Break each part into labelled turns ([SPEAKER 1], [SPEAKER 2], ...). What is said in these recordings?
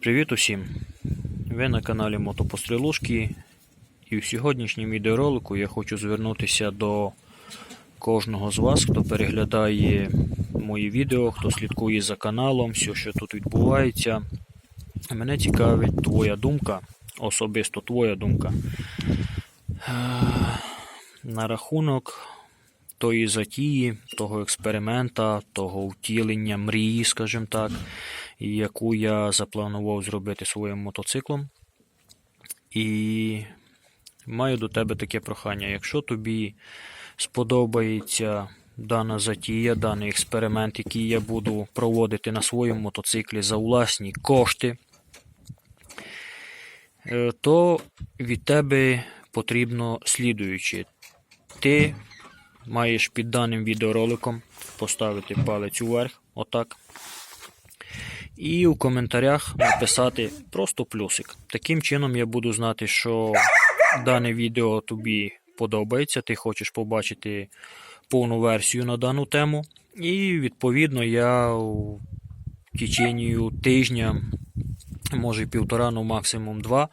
[SPEAKER 1] Привіт усім! Ви на каналі Мотопострілушки і в сьогоднішньому відеоролику я хочу звернутися до кожного з вас, хто переглядає мої відео, хто слідкує за каналом, все, що тут відбувається. Мене цікавить твоя думка, особисто твоя думка е, на рахунок тої затії, того експеримента, того втілення мрії, скажімо так, яку я запланував зробити своїм мотоциклом. І маю до тебе таке прохання. Якщо тобі сподобається дана затія, даний експеримент, який я буду проводити на своєму мотоциклі за власні кошти, е, то від тебе потрібно слідуюче. Ти маєш під даним відеороликом поставити палець уверх, отак. І у коментарях написати просто плюсик. Таким чином я буду знати, що дане відео тобі подобається, ти хочеш побачити повну версію на дану тему. І відповідно я у течение тижня, може півтора, ну максимум два,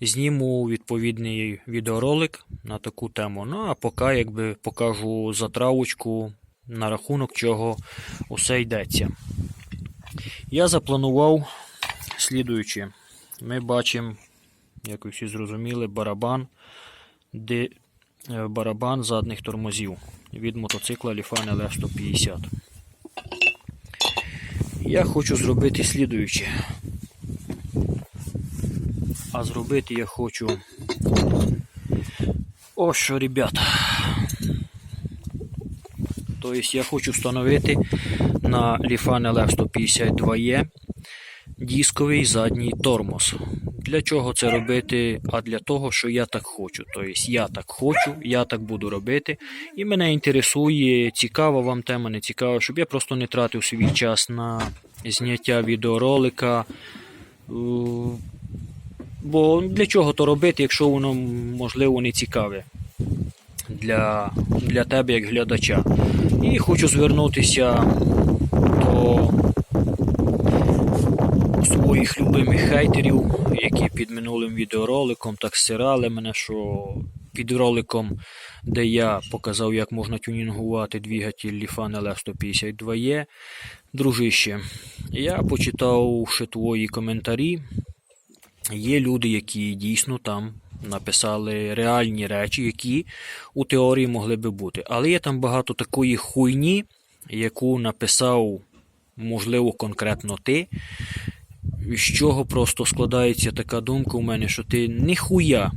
[SPEAKER 1] зніму відповідний відеоролик на таку тему. Ну а поки якби покажу затравочку на рахунок чого усе йдеться. Я запланував слідуючи. Ми бачимо, як ви всі зрозуміли, барабан, де е, барабан задніх тормозів від мотоцикла Lifan LF150. Я хочу зробити слідуюче. А зробити я хочу. Ось що, ребята. Тобто я хочу встановити на Lifan LF152E дисковий задній тормоз. Для чого це робити? А для того, що я так хочу. Тобто я так хочу, я так буду робити. І мене інтересує, цікава вам тема, не цікава, щоб я просто не тратив свій час на зняття відеоролика. Е, Бо для чого то робити, якщо воно можливо не цікаве для, для тебе як глядача. І хочу звернутися до своїх любимих хейтерів, які під минулим відеороликом так стирали мене, що під роликом, де я показав, як можна тюнінгувати двигатель Lifan LF152E. Дружище, я почитав ще твої коментарі. Є люди, які дійсно там написали реальні речі, які у теорії могли би бути. Але є там багато такої хуйні, яку написав, можливо, конкретно ти, з чого просто складається така думка у мене, що ти ніхуя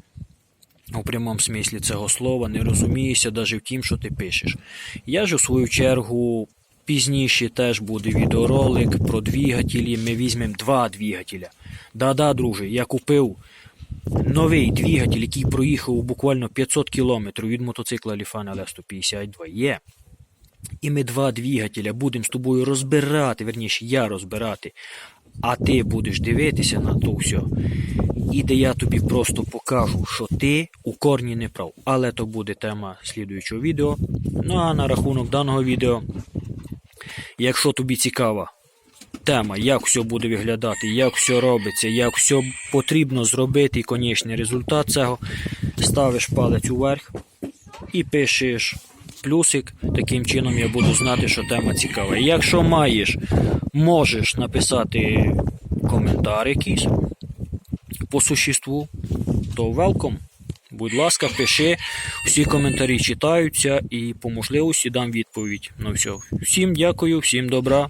[SPEAKER 1] у прямому смислі цього слова не розумієшся навіть в тім, що ти пишеш. Я ж у свою чергу. Пізніше теж буде відеоролик про двигателі. Ми візьмемо два двигателя. Да-да, друже, я купив новий двигатель, який проїхав буквально 500 км від мотоцикла Lifan LS152E. І ми два двигателя будемо з тобою розбирати, верніше, я розбирати, а ти будеш дивитися на то все. І де я тобі просто покажу, що ти у корні не прав. Але то буде тема слідуючого відео. Ну а на рахунок даного відео, якщо тобі цікава тема, як все буде виглядати, як все робиться, як все потрібно зробити і конечний результат цього, ставиш палець уверх і пишеш плюсик. Таким чином я буду знати, що тема цікава. Якщо маєш, можеш написати коментар якийсь по существу, то welcome. Будь ласка, пиши, всі коментарі читаються і по можливості дам відповідь на все. Всім дякую, всім добра.